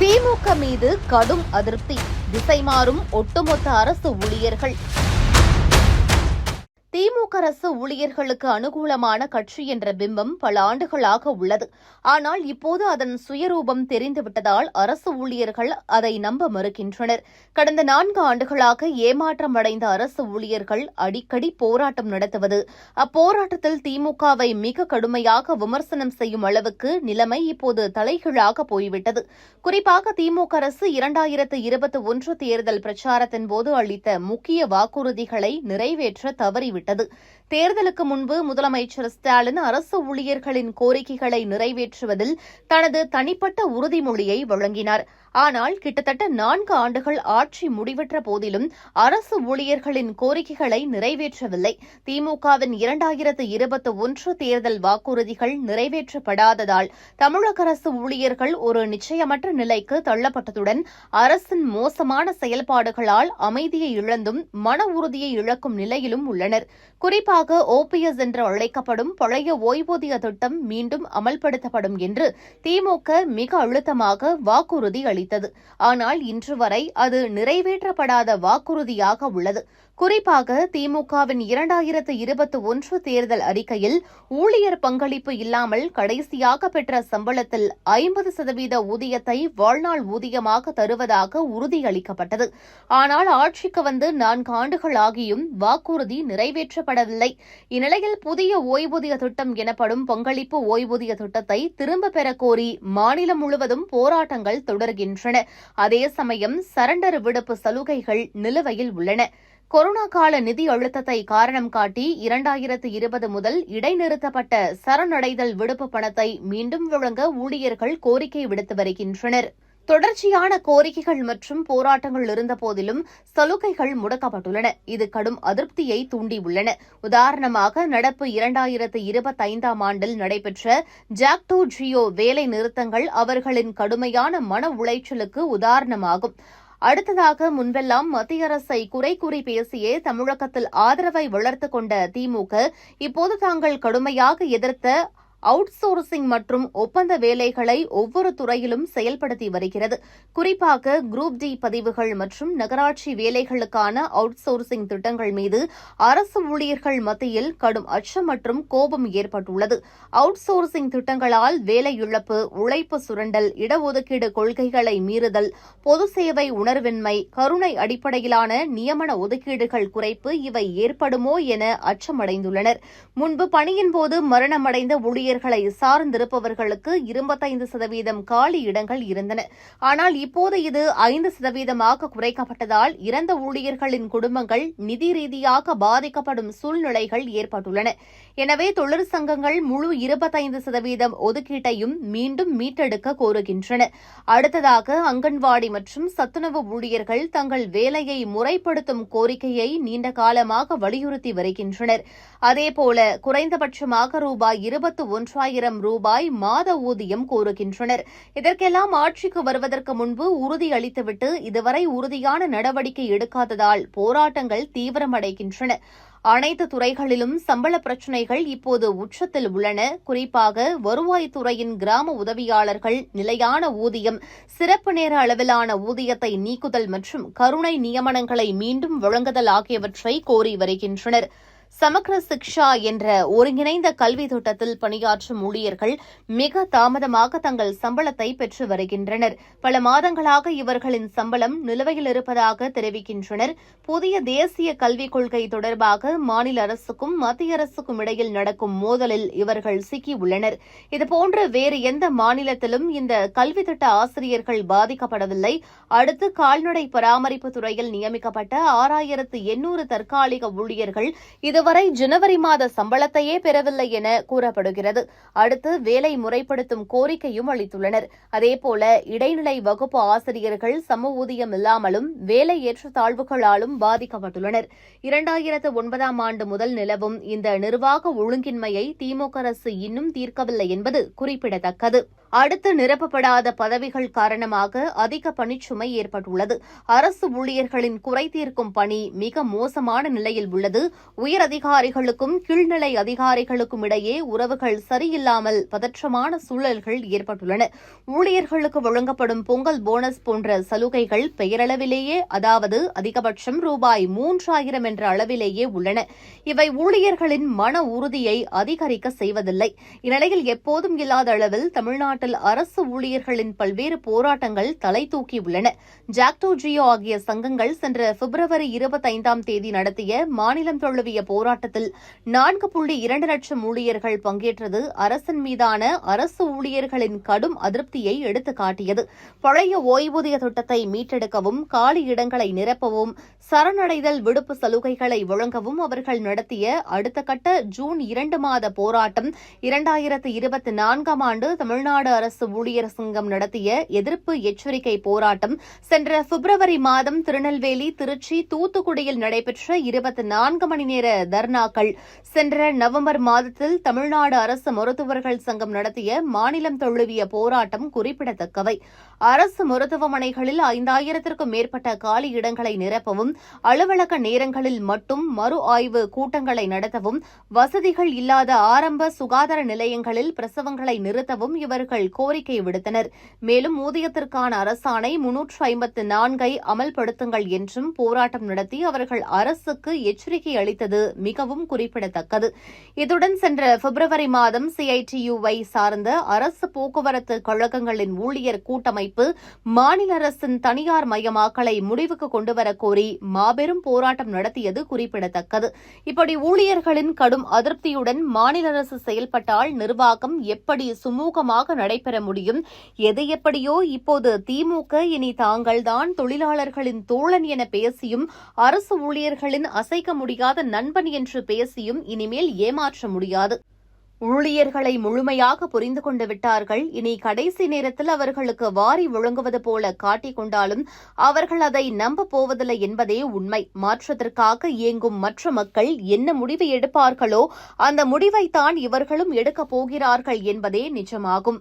திமுக மீது கடும் அதிருப்தி. திசை மாறும் ஒட்டுமொத்த அரசு ஊழியர்கள். திமுக அரசு ஊழியர்களுக்கு அனுகூலமான கட்சி என்ற பிம்பம் பல ஆண்டுகளாக உள்ளது. ஆனால் இப்போது அதன் சுயரூபம் தெரிந்துவிட்டதால் அரசு ஊழியர்கள் அதை நம்ப மறுக்கின்றனர். கடந்த நான்கு ஆண்டுகளாக ஏமாற்றம் அடைந்த அரசு ஊழியர்கள் அடிக்கடி போராட்டம் நடத்துவது. அப்போராட்டத்தில் திமுகவை மிக கடுமையாக விமர்சனம் செய்யும் அளவுக்கு நிலைமை இப்போது தலைகீழாக போய்விட்டது. குறிப்பாக திமுக அரசு இரண்டாயிரத்து இருபத்தி ஒன்று தேர்தல் பிரச்சாரத்தின் போது அளித்த முக்கிய வாக்குறுதிகளை நிறைவேற்ற தவறிவிட்டது. ¿Está todo? தேர்தலுக்கு முன்பு முதலமைச்சர் ஸ்டாலின் அரசு ஊழியர்களின் கோரிக்கைகளை நிறைவேற்றுவதில் தனது தனிப்பட்ட உறுதிமொழியை வழங்கினார். ஆனால் கிட்டத்தட்ட நான்கு ஆண்டுகள் ஆட்சி முடிவற்ற போதிலும் அரசு ஊழியர்களின் கோரிக்கைகளை நிறைவேற்றவில்லை. திமுகவின் இரண்டாயிரத்து இருபத்தி ஒன்று தேர்தல் வாக்குறுதிகள் நிறைவேற்றப்படாததால் தமிழக அரசு ஊழியர்கள் ஒரு நிச்சயமற்ற நிலைக்கு தள்ளப்பட்டதுடன் அரசின் மோசமான செயல்பாடுகளால் அமைதியை இழந்தும் மன உறுதியை இழக்கும் நிலையிலும் உள்ளனர். குறிப்பாக ஓபிஎஸ் என்று அழைக்கப்படும் பழைய ஓய்வூதிய திட்டம் மீண்டும் அமல்படுத்தப்படும் என்று திமுக மிக அழுத்தமாக வாக்குறுதி அளித்தது. ஆனால் இன்று வரை அது நிறைவேற்றப்படாத வாக்குறுதியாக உள்ளது. குறிப்பாக திமுகவின் இரண்டாயிரத்து இருபத்தி ஒன்று தேர்தல் அறிக்கையில் ஊழியர் பங்களிப்பு இல்லாமல் கடைசியாக பெற்ற சம்பளத்தில் ஐம்பது சதவீத ஊதியத்தை வாழ்நாள் ஊதியமாக தருவதாக உறுதியளிக்கப்பட்டது. ஆனால் ஆட்சிக்கு வந்து நான்கு ஆண்டுகள் ஆகியும் வாக்குறுதி நிறைவேற்றப்படவில்லை இந்நிலையில் புதிய ஓய்வூதிய திட்டம் எனப்படும் பங்களிப்பு ஓய்வூதிய திட்டத்தை திரும்ப பெற கோரி மாநிலம் முழுவதும் போராட்டங்கள் தொடர்கின்றன. அதே சமயம் சரண்டர் விடுப்பு சலுகைகள் நிலுவையில் உள்ளன. கொரோனா கால நிதி அழுத்தத்தை காரணம் காட்டி இரண்டாயிரத்து இருபது முதல் இடைநிறுத்தப்பட்ட சரணடைதல் விடுப்பு பணத்தை மீண்டும் வழங்க ஊழியர்கள் கோரிக்கை விடுத்து வருகின்றனர். தொடர்ச்சியான கோரிக்கைகள் மற்றும் போராட்டங்கள் இருந்தபோதிலும் சலுகைகள் முடக்கப்பட்டுள்ளன. இது கடும் அதிருப்தியை தூண்டியுள்ளன. உதாரணமாக நடப்பு இரண்டாயிரத்து இருபத்தைந்தாம் ஆண்டில் நடைபெற்ற ஜாக்டோ ஜியோ வேலை நிறுத்தங்கள் அவர்களின் கடுமையான மன உளைச்சலுக்கு உதாரணமாகும். அடுத்ததாக முன்பெல்லாம் மத்திய அரசை குறை கூறி பேசியே தமிழகத்தில் ஆதரவை வளர்த்துக் கொண்ட திமுக இப்போது தாங்கள் கடுமையாக எதிர்த்த அவுட் சோர்சிங் மற்றும் ஒப்பந்த வேலைகளை ஒவ்வொரு துறையிலும் செயல்படுத்தி வருகிறது. குறிப்பாக குரூப் டி பதிவுகள் மற்றும் நகராட்சி வேலைகளுக்கான அவுட் சோர்சிங் திட்டங்கள் மீது அரசு ஊழியர்கள் மத்தியில் கடும் அச்சம் மற்றும் கோபம் ஏற்பட்டுள்ளது. அவுட் சோர்சிங் திட்டங்களால் வேலை இழப்பு உழைப்பு சுரண்டல் இடஒதுக்கீடு கொள்கைகளை மீறுதல் பொது சேவை உணர்வின்மை கருணை அடிப்படையிலான நியமன ஒதுக்கீடுகள் குறைப்பு இவை ஏற்படுமோ என அச்சமடைந்துள்ளனர். முன்பு பணியின் போது மரணமடைந்த ஊழியர் ஊழியர்களை சார்ந்திருப்பவர்களுக்கு இருபத்தைந்து சதவீதம் காலி இடங்கள் இருந்தன. ஆனால் இப்போது இது ஐந்து சதவீதமாக குறைக்கப்பட்டதால் இறந்த ஊழியர்களின் குடும்பங்கள் நிதி ரீதியாக பாதிக்கப்படும் சூழ்நிலைகள் ஏற்பட்டுள்ளன. எனவே தொழிற்சங்கங்கள் முழு இருபத்தைந்து சதவீதம் ஒதுக்கீட்டையும் மீண்டும் மீட்டெடுக்க கோருகின்றன. அடுத்ததாக அங்கன்வாடி மற்றும் சத்துணவு ஊழியர்கள் தங்கள் வேலையை முறைப்படுத்தும் கோரிக்கையை நீண்ட காலமாக வலியுறுத்தி வருகின்றனர். அதேபோல குறைந்தபட்சமாக ரூபாய் இருபத்து ஒன்றாயிரம் ரூபாய் மாத ஊதியம் கோருகின்றனர். இதற்கெல்லாம் ஆட்சிக்கு வருவதற்கு முன்பு உறுதி அளித்துவிட்டு இதுவரை உறுதியான நடவடிக்கை எடுக்காததால் போராட்டங்கள் தீவிரமடைகின்றன. அனைத்து துறைகளிலும் சம்பள பிரச்சினைகள் இப்போது உச்சத்தில் உள்ளன. குறிப்பாக வருவாய்த்துறையின் கிராம உதவியாளர்கள் நிலையான ஊதியம் சிறப்பு நேர அளவிலான ஊதியத்தை நீக்குதல் மற்றும் கருணை நியமனங்களை மீண்டும் வழங்குதல் ஆகியவற்றை கோரி வருகின்றனர். சமக்ர சிக்ஷா என்ற ஒருங்கிணைந்த கல்வி திட்டத்தில் பணியாற்றும் ஊழியர்கள் மிக தாமதமாக தங்கள் சம்பளத்தை பெற்று வருகின்றனர். பல மாதங்களாக இவர்களின் சம்பளம் நிலுவையில் இருப்பதாக தெரிவிக்கின்றனர். புதிய தேசிய கல்விக் கொள்கை தொடர்பாக மாநில அரசுக்கும் மத்திய அரசுக்கும் இடையில் நடக்கும் மோதலில் இவர்கள் சிக்கியுள்ளனர் இதுபோன்று வேறு எந்த மாநிலத்திலும் இந்த கல்வி திட்ட ஆசிரியர்கள் பாதிக்கப்படவில்லை. அடுத்து கால்நடை பராமரிப்பு துறையில் நியமிக்கப்பட்ட ஆறாயிரத்து எண்ணூறு தற்காலிக ஊழியர்கள் இது இதுவரை ஜனவரி மாத சம்பளத்தையே பெறவில்லை என கூறப்படுகிறது. அடுத்து வேலை முறைப்படுத்தும் கோரிக்கையும் அளித்துள்ளனர். அதேபோல இடைநிலை வகுப்பு ஆசிரியர்கள் சம ஊதியம் இல்லாமலும் வேலை ஏற்றத்தாழ்வுகளாலும் பாதிக்கப்பட்டுள்ளனர். இரண்டாயிரத்து ஒன்பதாம் ஆண்டு முதல் நிலவும் இந்த நிர்வாக ஒழுங்கின்மையை திமுக அரசு இன்னும் தீர்க்கவில்லை என்பது குறிப்பிடத்தக்கது. அடுத்து நிரப்பப்படாத பதவிகள் காரணமாக அதிக பணிச்சுமை ஏற்பட்டுள்ளது. அரசு ஊழியர்களின் குறை தீர்க்கும் பணி மிக மோசமான நிலையில் உள்ளது. உயர் அதிகாரிகளுக்கும் கீழ்நிலை அதிகாரிகளுக்கும் இடையே உறவுகள் சரியில்லாமல் பதற்றமான சூழல்கள் ஏற்பட்டுள்ளன. ஊழியர்களுக்கு வழங்கப்படும் பொங்கல் போனஸ் போன்ற சலுகைகள் பெயரளவிலேயே அதாவது அதிகபட்சம் ரூபாய் மூன்றாயிரம் என்ற அளவிலேயே உள்ளன. இவை ஊழியர்களின் மன உறுதியை அதிகரிக்க செய்வதில்லை. இந்நிலையில் எப்போதும் இல்லாத அளவில் தமிழ்நாடு தமிழ்நாட்டில் அரசு ஊழியர்களின் பல்வேறு போராட்டங்கள் தலை தூக்கியுள்ளன. ஜாக்டோ ஜியோ ஆகிய சங்கங்கள் சென்ற பிப்ரவரி இருபத்தைந்தாம் தேதி நடத்திய மாநிலம் தழுவிய போராட்டத்தில் நான்கு புள்ளி இரண்டு லட்சம் ஊழியர்கள் பங்கேற்றது. அரசின் மீதான அரசு ஊழியர்களின் கடும் அதிருப்தியை எடுத்துக்காட்டியது. பழைய ஓய்வூதிய திட்டத்தை மீட்டெடுக்கவும் காலி இடங்களை நிரப்பவும் சரணடைதல் விடுப்பு சலுகைகளை வழங்கவும் அவர்கள் நடத்திய அடுத்த கட்ட ஜூன் இரண்டு மாத போராட்டம் இரண்டாயிரத்து இருபத்தி நான்காம் ஆண்டு தமிழ்நாடு அரசு ஊழியர் சங்கம் நடத்திய எதிர்ப்பு எச்சரிக்கை போராட்டம் சென்ற பிப்ரவரி மாதம் திருநெல்வேலி திருச்சி தூத்துக்குடியில் நடைபெற்ற இருபத்தி நான்கு மணி நேர தர்ணாக்கள். சென்ற நவம்பர் மாதத்தில் தமிழ்நாடு அரசு மருத்துவர்கள் சங்கம் நடத்திய மாநிலம் தழுவிய போராட்டம் குறிப்பிடத்தக்கவை. அரசு மருத்துவமனைகளில் ஐந்தாயிரத்திற்கும் மேற்பட்ட காலி இடங்களை நிரப்பவும் அலுவலக நேரங்களில் மட்டும் மறு ஆய்வு கூட்டங்களை நடத்தவும் வசதிகள் இல்லாத ஆரம்ப சுகாதார நிலையங்களில் பிரசவங்களை நிறுத்தவும் இவர்கள் கோரிக்கை விடுத்தனர். மேலும் ஊதியத்திற்கான அரசாணை முன்னூற்று ஐம்பத்து நான்கை அமல்படுத்துங்கள் என்றும் போராட்டம் நடத்தி அவர்கள் அரசுக்கு எச்சரிக்கை அளித்தது மிகவும் குறிப்பிடத்தக்கது. இதுடன் சென்ற பிப்ரவரி மாதம் சிஐடியுவை சார்ந்த அரசு போக்குவரத்து கழகங்களின் ஊழியர் கூட்டமை அமைப்பு மாநில அரசின் தனியார் மயமாக்கலை முடிவுக்கு கொண்டுவர கோரி மாபெரும் போராட்டம் நடத்தியது குறிப்பிடத்தக்கது. இப்படி ஊழியர்களின் கடும் அதிருப்தியுடன் மாநில அரசு செயல்பட்டால் நிர்வாகம் எப்படி சுமூகமாக நடைபெற முடியும்? எது எப்படியோ இப்போது திமுக இனி தாங்கள்தான் தொழிலாளர்களின் தோழன் என பேசியும் அரசு ஊழியர்களின் அசைக்க முடியாத நண்பன் என்று பேசியும் இனிமேல் ஏமாற்ற முடியாது. ஊழியர்களை முழுமையாக புரிந்து கொண்டு விட்டார்கள். இனி கடைசி நேரத்தில் அவர்களுக்கு வாரி விழுங்குவது போல காட்டிக் கொண்டாலும் அவர்கள் அதை நம்ப போவதில்லை என்பதே உண்மை. மாற்றத்திற்காக இயங்கும் மற்ற மக்கள் என்ன முடிவு எடுப்பார்களோ அந்த முடிவைத்தான் இவர்களும் எடுக்கப் போகிறார்கள் என்பதே நிஜமாகும்.